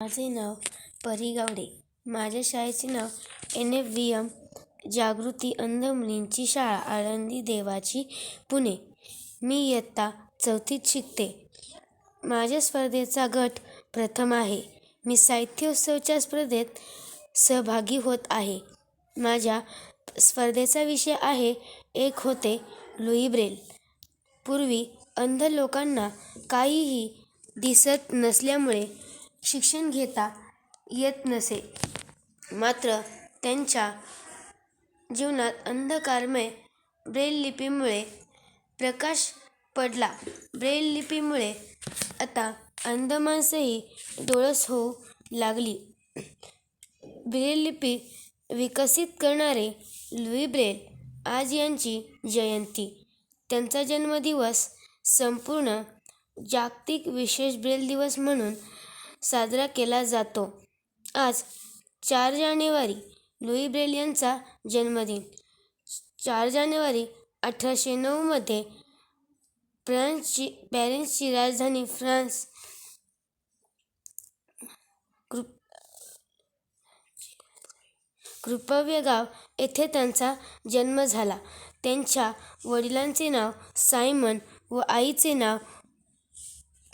माझे नाव परी गावडे माझ्या शाळेचे नाव एन. एफ. व्ही. एम. जागृती अंध मुलींची शाळा आळंदी देवाची पुणे. मी इयत्ता चौथीत शिकते. माझ्या स्पर्धेचा गट प्रथम आहे. मी साहित्योत्सवच्या स्पर्धेत सहभागी होत आहे. माझ्या स्पर्धेचा विषय आहे एक होते लुई ब्रेल. पूर्वी अंध लोकांना काहीही दिसत नसल्यामुळे शिक्षण घेता येत नसे. मात्र त्यांच्या जीवनात अंधकारमय ब्रेल लिपीमुळे प्रकाश पडला. ब्रेल लिपीमुळे आता अंध माणसंही डोळस होऊ लागली. ब्रेल लिपी विकसित करणारे लुई ब्रेल आज यांची जयंती. त्यांचा जन्मदिवस संपूर्ण जागतिक विशेष ब्रेल दिवस म्हणून साजरा केला जातो. आज चार जानेवारी लुई ब्रेल यांचा जन्मदिन. चार जानेवारी अठराशे नऊमध्ये फ्रान्सची पॅरिसची राजधानी फ्रान्स कृप कृपव्य गाव येथे त्यांचा जन्म झाला. त्यांच्या वडिलांचे नाव सायमन व आईचे नाव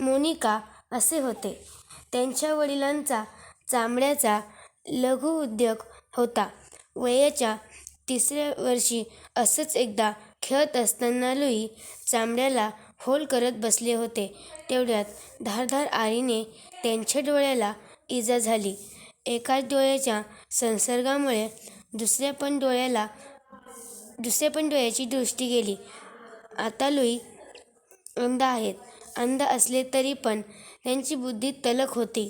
मोनिका असे होते. त्यांच्या वडिलांचा चामड्याचा लघु उद्योग होता. वयाच्या तिसऱ्या वर्षी असंच एकदा खेळत असताना लुई चामड्याला होल करत बसले होते. तेवढ्यात धारदार आळीने त्यांच्या डोळ्याला इजा झाली. एकाच डोळ्याच्या संसर्गामुळे दुसऱ्या पण डोळ्याला दुसऱ्या पण डोळ्याची दृष्टी गेली. आता लुई अंध आहेत. अंध असले तरी पण त्यांची बुद्धी तलक होती.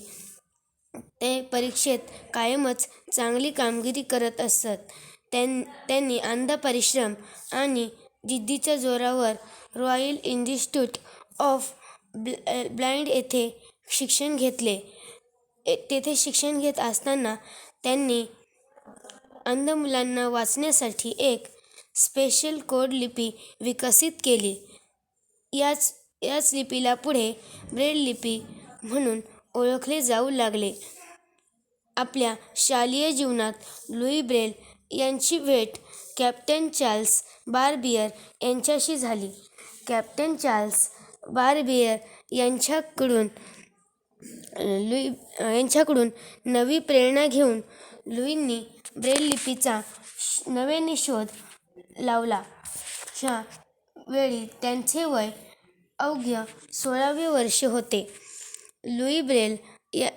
ते परीक्षेत कायमच चांगली कामगिरी करत असत. त्यां त्यांनी अंध परिश्रम आणि जिद्दीच्या जोरावर रॉयल इन्स्टिट्यूट ऑफ ब्ल ब्लाइंड येथे शिक्षण घेतले. तेथे शिक्षण घेत असताना त्यांनी अंध मुलांना वाचण्यासाठी एक स्पेशल कोड लिपी विकसित केली. याच याच लिपीला पुढे ब्रेल लिपी म्हणून ओळखले जाऊ लागले. आपल्या शालेय जीवनात लुई ब्रेल यांची भेट कॅप्टन चार्ल्स बारबियर यांच्याशी झाली. कॅप्टन चार्ल्स बारबियर यांच्याकडून लुई यांच्याकडून नवी प्रेरणा घेऊन लुईंनी ब्रेल लिपीचा नव्याने शोध लावला. ह्या वेळी त्यांचे वय अवघ्य सोळावे वर्ष होते. लुई ब्रेल या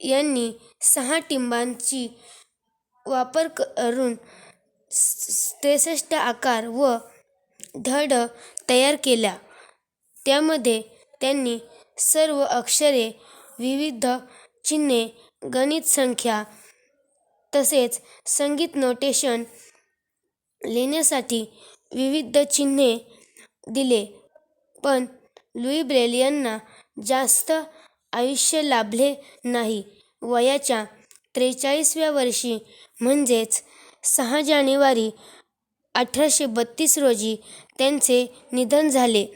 यांनी सहा टिंबांची वापर करून त्रेसष्ट आकार व धड तयार केल्या. त्यामध्ये त्यांनी सर्व अक्षरे विविध चिन्हे गणित संख्या तसेच संगीत नोटेशन लिहिण्यासाठी विविध चिन्हे दिले. पण लुई ब्रेल यांना जास्त आयुष्य लाभले नाही. वयाच्या त्रेचाळीसव्या वर्षी म्हणजेच सहा जानेवारी अठराशे बत्तीस रोजी त्यांचे निधन झाले.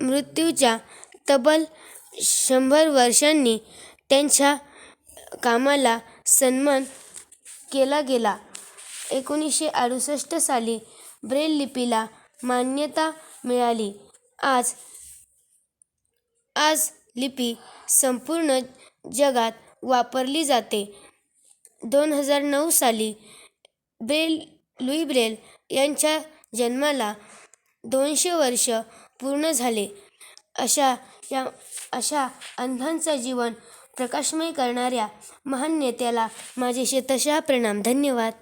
मृत्यूच्या तब्बल शंभर वर्षांनी त्यांच्या कामाला सन्मान केला गेला. एकोणीसशे अडुसष्ट साली ब्रेल लिपीला मान्यता मिळाली. आज आज लिपी संपूर्ण जगात वापरली जाते. दोन हजार नऊ साली ब्रेल लुई ब्रेल यांच्या जन्माला दोनशे वर्ष पूर्ण झाले. अशा या अशा अंधांचं जीवन प्रकाशमय करणाऱ्या महान नेत्याला माझे शतशः प्रणाम. धन्यवाद.